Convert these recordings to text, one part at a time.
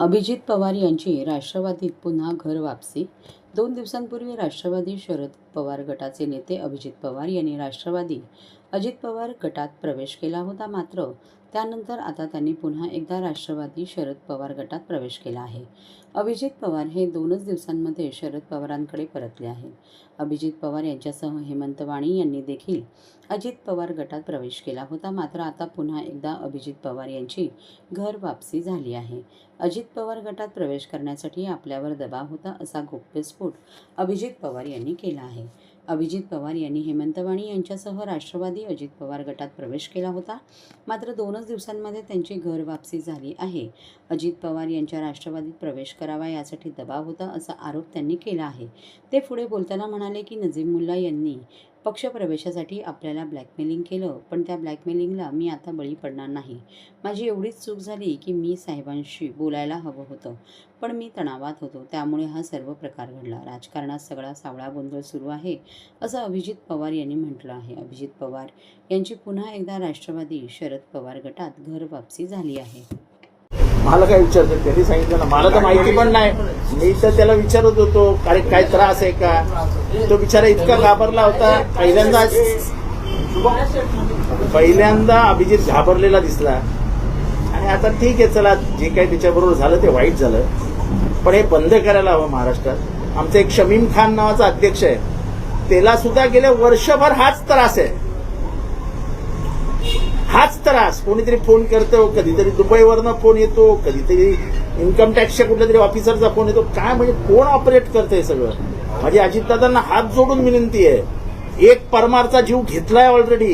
अभिजित पवार यांची राष्ट्रवादीत पुन्हा घर वापसी. दोन दिवसांपूर्वी राष्ट्रवादी शरद पवार गटाचे नेते अभिजित पवार यांनी राष्ट्रवादी अजित पवार गटात प्रवेश केला होता मात्र त्यानंतर आता त्यांनी पुन्हा एकदा राष्ट्रवादी शरद पवार गटात प्रवेश केला आहे. अभिजित पवार हे दोनच दिवसांमध्ये शरद पवारांकडे परतले आहेत. अभिजित पवार यांच्यासह हेमंत वाणी यांनी देखील अजित पवार गटात प्रवेश केला होता. मात्र आता पुन्हा एकदा अभिजित पवार यांची घर वापसी झाली आहे. अजित पवार गटात प्रवेश करण्यासाठी आपल्यावर दबाव होता असा गोप्यस्फोट अभिजित पवार यांनी केला आहे. अभिजित पवार यांनी हेमंत वाणी यांच्यासह राष्ट्रवादी अजित पवार गटात प्रवेश केला होता. मात्र दोनच दिवसांमध्ये त्यांची घर वापसी झाली आहे. अजित पवार यांच्या राष्ट्रवादीत प्रवेश करावा यासाठी दबाव होता असा आरोप त्यांनी केला आहे. ते पुढे बोलताना म्हणाले की नजीमुल्ला यांनी पक्षप्रवेशासाठी आपल्याला ब्लॅकमेलिंग केलं. पण त्या ब्लॅकमेलिंगला मी आता बळी पडणार नाही. माझी एवढीच चूक झाली की मी साहेबांशी बोलायला हवं होतं. पण मी तणावात होतो. त्यामुळे हा सर्व प्रकार घडला. राजकारणात सगळा सावळा गोंधळ सुरू आहे असं अभिजित पवार यांनी म्हटलं आहे. अभिजित पवार यांची पुन्हा एकदा राष्ट्रवादी शरद पवार गटात घर वापसी झाली आहे. मला काय विचारतं त्यांनी सांगितलं ना मला तर माहिती पण नाही. मी तर त्याला विचारत होतो अरे काय त्रास आहे का? तो बिचारा इतका घाबरला होता. पहिल्यांदा पहिल्यांदा अभिजित घाबरलेला दिसला. आणि आता ठीक आहे चला जे काही त्याच्याबरोबर झालं ते वाईट झालं. पण हे बंद करायला हवं महाराष्ट्रात. आमचा एक शमीम खान नावाचा अध्यक्ष आहे. त्याला सुद्धा गेले वर्षभर हाच त्रास आहे. हाच त्रास. कोणीतरी फोन करतो कधीतरी दुबईवरनं फोन येतो कधीतरी इन्कम टॅक्सच्या कुठल्या तरी ऑफिसरचा फोन येतो. काय म्हणजे कोण ऑपरेट करतंय सगळं? माझी अजितदादांना हात जोडून विनंती आहे. एक परमारचा जीव घेतलाय ऑलरेडी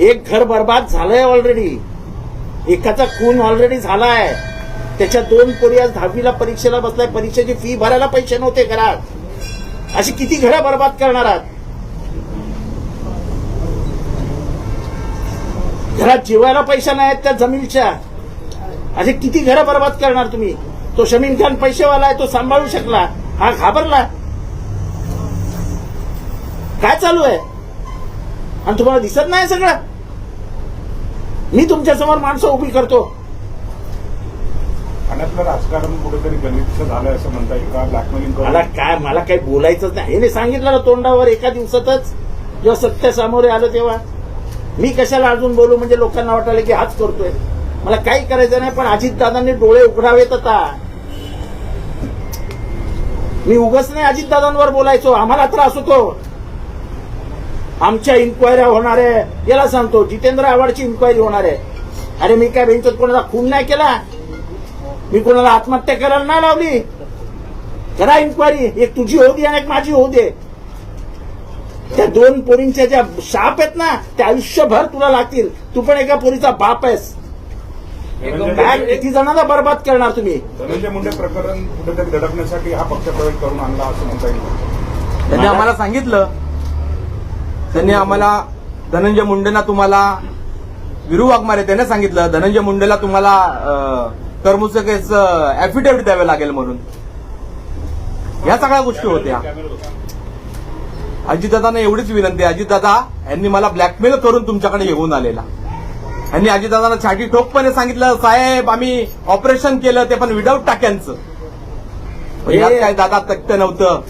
एक घर बर्बाद झालंय ऑलरेडी एकाचा खून ऑलरेडी झालाय. त्याच्या दोन पोरी आज दहावीला परीक्षेला बसलाय. परीक्षेची फी भरायला पैसे नव्हते घरात. अशी किती घरं बर्बाद करणार आहात? घरात जेवायला पैसा नाही आहेत त्या जमीनच्या. असे किती घरं बर्बाद करणार तुम्ही? तो शमीन खान पैसेवाला आहे तो सांभाळू शकला. हा घाबरला. काय चालू आहे? आणि तुम्हाला दिसत नाही सगळं? मी तुमच्यासमोर माणसं उभी करतो. ठाण्यातलं राजकारण कुठेतरी गणित झालंय असं म्हणता येईल का? ब्लॅकमेलिंग मला काय मला काही बोलायचंच नाही. हे सांगितलं ना तोंडावर एका दिवसातच. जेव्हा सत्य सामोरे आलं तेव्हा. मी कशाला अजून बोलू? म्हणजे लोकांना वाटायला की हाच करतोय. मला काही करायचं नाही पण अजितदादांनी डोळे उघडावेत आता. मी उगच नाही अजितदादांवर बोलायचो. आम्हाला त्रास होतो. आमच्या इन्क्वायऱ्या होणार आहे. याला सांगतो जितेंद्र आव्हाडची इन्क्वायरी होणार आहे. अरे मी काय बेंचत कोणाला खून नाही केला? मी कोणाला आत्महत्या करायला नाही लावली? करा इन्क्वायरी एक तुझी होऊ दे आणि एक माझी होऊ दे. त्या दोन पोरींच्या ज्या शाप आहेत ना त्या आयुष्यभर तुला लागतील. तू पण एका पोरीचा बाप आहेस. किती जणांना बर्बाद करणार तुम्ही? धनंजय मुंडे प्रकरण कुठेतरी दडपण्यासाठी हा पक्षप्रवेश करून आणला असं म्हणता येईल. त्यांनी आम्हाला सांगितलं. त्यांनी आम्हाला धनंजय मुंडेंना तुम्हाला विरू वाघमारे त्याने सांगितलं धनंजय मुंडेला तुम्हाला कर्मुसकेच ऍफिडेव्हिट द्यावे लागेल म्हणून. या सगळ्या गोष्टी होत्या. अजितदादांना एवढीच विनंती आहे. अजितदादा यांनी मला ब्लॅकमेल करून तुमच्याकडे येऊन आलेला. यांनी अजितदादांना छाटी ठोकपणे सांगितलं साहेब आम्ही ऑपरेशन केलं ते पण विदाऊट टाक्यांचं. काय दादा तक्त नव्हतं.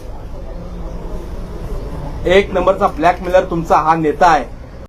एक नंबरचा ब्लॅकमेलर तुमचा हा नेता आहे.